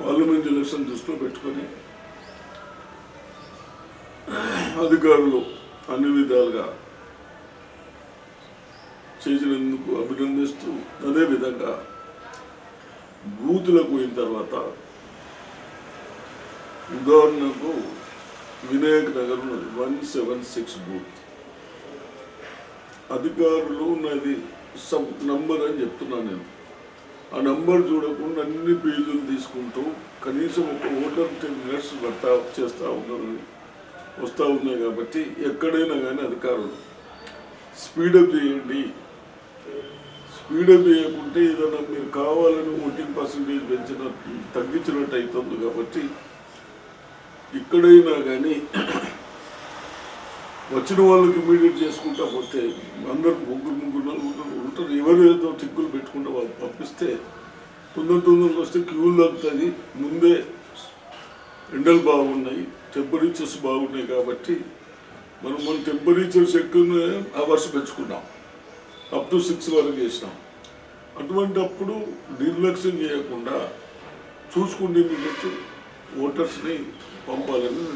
Parliament election దృష్టిలో పెట్టుకొని అధికారులు అన్ని విధాలుగా చేసినందుకు అభినందిస్తూ అదేవిధంగా బూతులకు పోయిన తర్వాత ఉదాహరణకు వినాయక్ నగర్ ఉన్నది వన్ సెవెన్ సిక్స్ బూత్. అధికారులు ఉన్నది సబ్ నంబర్ అని చెప్తున్నాను నేను. ఆ నంబర్ చూడకుండా అన్ని పేజీలు తీసుకుంటూ కనీసం ఒక ఓటర్ టెన్ మినిట్స్ పట్టా చేస్తూ ఉన్నారు. వస్తూ ఉన్నాయి కాబట్టి ఎక్కడైనా కానీ అధికారులు. స్పీడప్ చేయండి. స్పీడప్ చేయకుంటే ఏదైనా మీరు కావాలని ఓటింగ్ పర్సంటేజ్ పెంచిన తగ్గించినట్టు అవుతుంది కాబట్టి ఇక్కడైనా కానీ వచ్చిన వాళ్ళకి ఇమీడియట్ చేసుకుంటా పోతే అందరు ముగ్గురు ముగ్గురు ఎవరు ఏదో తిక్కులు పెట్టుకుంటే వాళ్ళు పంపిస్తే తొందర తొందరగా వస్తే క్యూలు తగ్గుతుంది ముందే ఎండలు బాగున్నాయి టెంపరేచర్స్ బాగున్నాయి కాబట్టి మనం మన టెంపరేచర్స్ ఎక్కువ అవర్స్ పెంచుకున్నాం. అప్ టు సిక్స్ వరకు చేసినాం. అటువంటప్పుడు నిర్లక్ష్యం చేయకుండా చూసుకుంటే మీకు ఓటర్స్ని పంపాలని